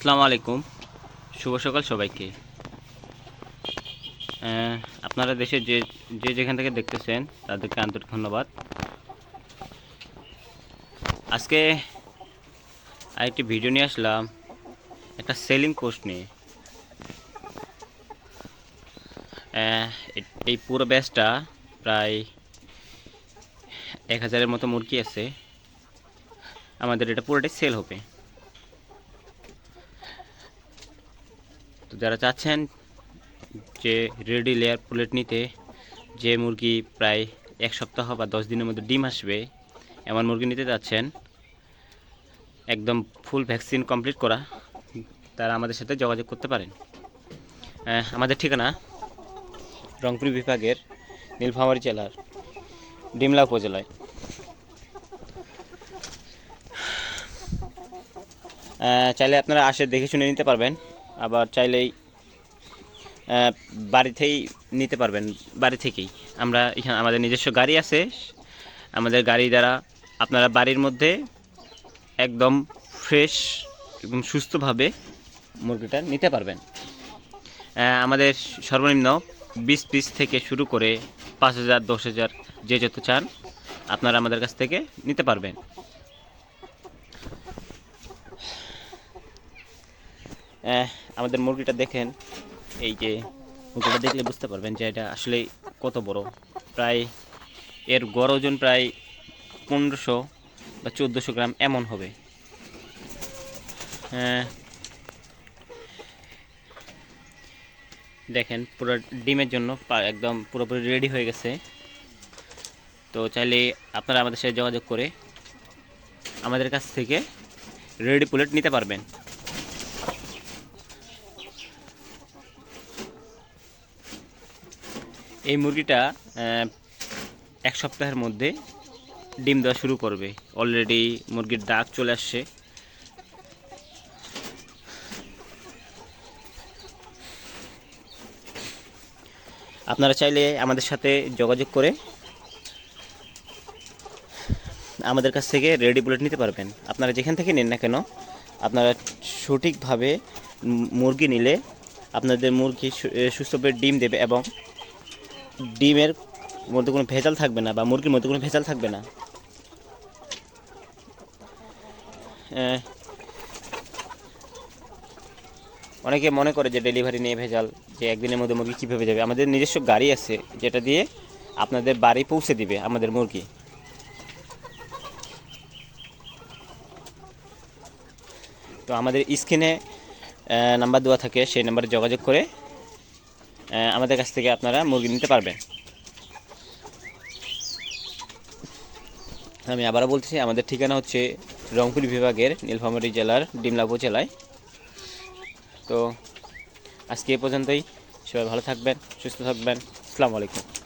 আসসালামু আলাইকুম। শুভ সকাল সবাইকে। আপনারা দেশে যে যে যেখান থেকে দেখতেছেন, তাদেরকে আন্তরিক ধন্যবাদ। আজকে আরেকটি ভিডিও নিয়ে আসলাম, একটা সেলিং পোস্ট নিয়ে। এই পুরো ব্যাচটা প্রায় এক হাজারের মতো মুরগি আছে। আমাদের এটা পুরোটাই সেল হবে। তো যারা চাচ্ছেন যে রেডি লেয়ার প্লেট নিতে, যে মুরগি প্রায় এক সপ্তাহ বা দশ দিনের মধ্যে ডিম আসবে, এমন মুরগি নিতে চাচ্ছেন একদম ফুল ভ্যাকসিন কমপ্লিট করা, তারা আমাদের সাথে যোগাযোগ করতে পারেন। আমাদের ঠিকানা রংপুর বিভাগের নীলফামারী জেলার ডিমলা উপজেলায়। চাইলে আপনারা আসে দেখে শুনে নিতে পারবেন। আবার চাইলেই বাড়িতেই নিতে পারবেন, বাড়ি থেকেই। আমরা এখানে, আমাদের নিজস্ব গাড়ি আছে। আমাদের গাড়ি দ্বারা আপনারা বাড়ির মধ্যে একদম ফ্রেশ এবং সুস্থভাবে মুরগিটা নিতে পারবেন। আমাদের সর্বনিম্ন বিশ পিস থেকে শুরু করে পাঁচ হাজার, দশ হাজার যে যত চান আপনারা আমাদের কাছ থেকে নিতে পারবেন। আমাদের মুরগিটা দেখেন। এই যে মুরগিটা দেখলে বুঝতে পারবেন যে এটা আসলে কত বড়। প্রায় এর গড় ওজন প্রায় পনেরোশো বা চোদ্দোশো গ্রাম এমন হবে। দেখেন, পুরো ডিমের জন্য একদম পুরোপুরি রেডি হয়ে গেছে। তো চাইলে আপনারা আমাদের সাথে যোগাযোগ করে আমাদের কাছ থেকে রেডি পুলেট নিতে পারবেন। এই মুরগিটা এক সপ্তাহের মধ্যে ডিম দেওয়া শুরু করবে। অলরেডি মুরগির ডাক চলে আসছে। আপনারা চাইলে আমাদের সাথে যোগাযোগ করে আমাদের কাছ থেকে রেডি বুলেট নিতে পারবেন। আপনারা যেখান থেকে নেন না কেন, আপনারা সঠিকভাবে মুরগি নিলে আপনাদের মুরগি সুস্থভাবে ডিম দেবে এবং ডিমের মধ্যে কোনো ভেজাল থাকবে না বা মুরগির মধ্যে কোনো ভেজাল থাকবে না। অনেকে মনে করে যে ডেলিভারি নিয়ে ভেজাল, যে একদিনের মধ্যে মুরগি কীভাবে যাবে। আমাদের নিজস্ব গাড়ি আছে, যেটা দিয়ে আপনাদের বাড়ি পৌঁছে দিবে আমাদের মুরগি। তো আমাদের স্ক্রিনে নাম্বার দেওয়া থাকে, সেই নাম্বারে যোগাযোগ করে আমাদের কাছ থেকে আপনারা মুরগি নিতে পারবেন। আমি আবারও বলছি আমাদের ঠিকানা হচ্ছে রংপুর বিভাগের নীলফামারী জেলার ডিমলাপুর জেলায়। তো আজকে এ পর্যন্তই। সবাই ভালো থাকবেন, সুস্থ থাকবেন। আসসালামু আলাইকুম।